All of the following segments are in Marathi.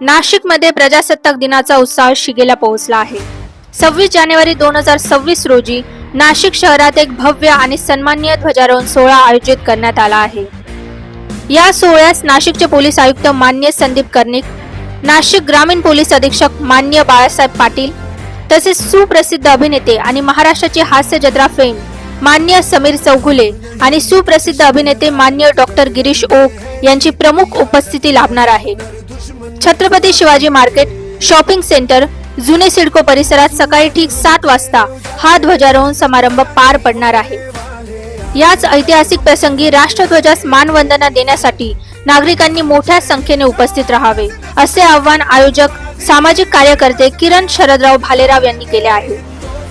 नाशिकमध्ये प्रजासत्ताक दिनाचा उत्साह शिगेला पोहोचला आहे. सव्वीस जानेवारी दोन हजार सव्वीस रोजी नाशिक शहरात एक भव्य आणि सन्माननीय ध्वजारोहण सोहळा आयोजित करण्यात आला आहे. या सोहळ्यास नाशिकचे पोलीस आयुक्त मान्य संदीप कर्णिक नाशिक ग्रामीण पोलीस अधीक्षक मान्य बाळासाहेब पाटील तसेच सुप्रसिद्ध अभिनेते आणि महाराष्ट्राची हास्य जत्रा फेम मान्य समीर चौगुले आणि सुप्रसिद्ध अभिनेते मान्य डॉक्टर गिरीश ओक यांची प्रमुख उपस्थिती लाभणार आहे. Chhatrapati Shivaji market shopping centre जुने सिडको परिसरात सकाळी ठीक सात वाजता हा ध्वजारोहण समारंभ पार पडणार आहे. याच ऐतिहासिक प्रसंगी राष्ट्रध्वजास मानवंदना देण्यासाठी नागरिकांनी मोठ्या संख्येने उपस्थित राहावे असे आव्हान आयोजक सामाजिक कार्यकर्ते किरण शरदराव भालेराव यांनी केले आहे.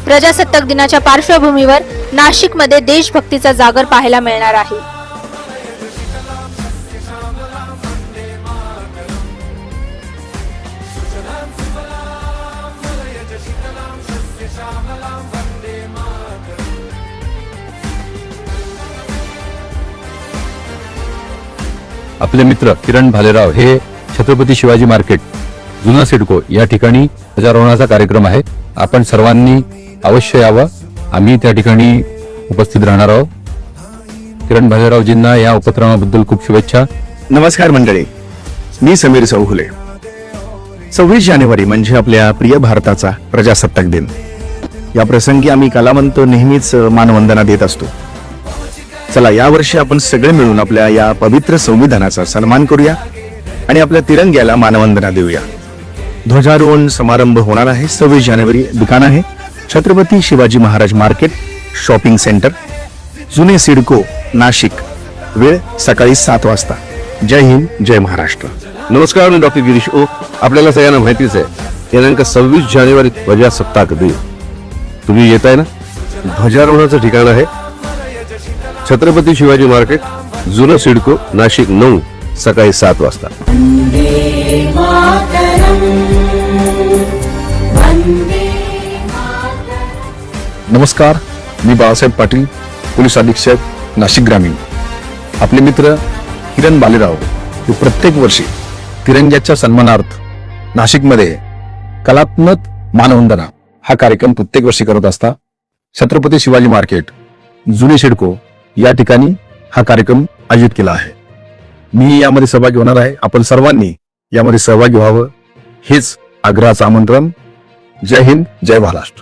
प्रजासत्ताक दिनाच्या पार्श्वभूमीवर नाशिकमध्ये देशभक्तीचा जागर पाहायला मिळणार आहे. आपले मित्र किरण भालेराव हे छत्रपती शिवाजी मार्केट जुना सिडको या ठिकाणी ध्वजारोहणाचा कार्यक्रम आहे. आपण सर्वांनी अवश्य यावं. आम्ही त्या ठिकाणी उपस्थित राहणार आहोत. किरण भालेरावजींना या उपक्रमाबद्दल खूप शुभेच्छा. नमस्कार मंडळी. मी समीर चौघुले सव्वीस जानेवारी म्हणजे आपल्या प्रिय भारताचा प्रजासत्ताक दिन. या प्रसंगी आम्ही कलावंत नेहमीच मानवंदना देत असतो. चला यावर्षी आपण सगळे मिळून आपल्या या पवित्र संविधानाचा सन्मान करूया आणि आपल्या तिरंग्याला मानवंदना देऊया. ध्वजारोहण समारंभ होणार आहे. सव्वीस जानेवारी दुकान आहे. Chhatrapati Shivaji Maharaj market shopping centre. जुने सिडको नाशिक. वेळ सकाळी सात वाजता. जय हिंद जय महाराष्ट्र. नमस्कार मी डॉक्टर गिरीश ओ. आपल्याला सगळ्यांना माहितीच आहे. दिनांक सव्वीस जानेवारी प्रजासत्ताक दिन. तुम्ही येत आहे ना ध्वजारोहणाचं ठिकाण आहे. छत्रपती शिवाजी मार्केट जुनं सिडको नाशिक नऊ सकाळी सात वाजता. नमस्कार मी बाळासाहेब पाटील पोलीस अधीक्षक नाशिक ग्रामीण. आपले मित्र किरण बालेराव हे प्रत्येक वर्षी तिरंग्याच्या सन्मानार्थ नाशिकमध्ये कलात्मक मानवंदना हा कार्यक्रम प्रत्येक वर्षी करत असता छत्रपती शिवाजी मार्केट जुने शिडको या ठिकाणी हा कार्यक्रम आयोजित केला आहे. मी यामध्ये सहभागी होणार आहे. आपण सर्वांनी यामध्ये सहभागी व्हावं हेच आग्रहाचं आमंत्रण. जय हिंद जय महाराष्ट्र.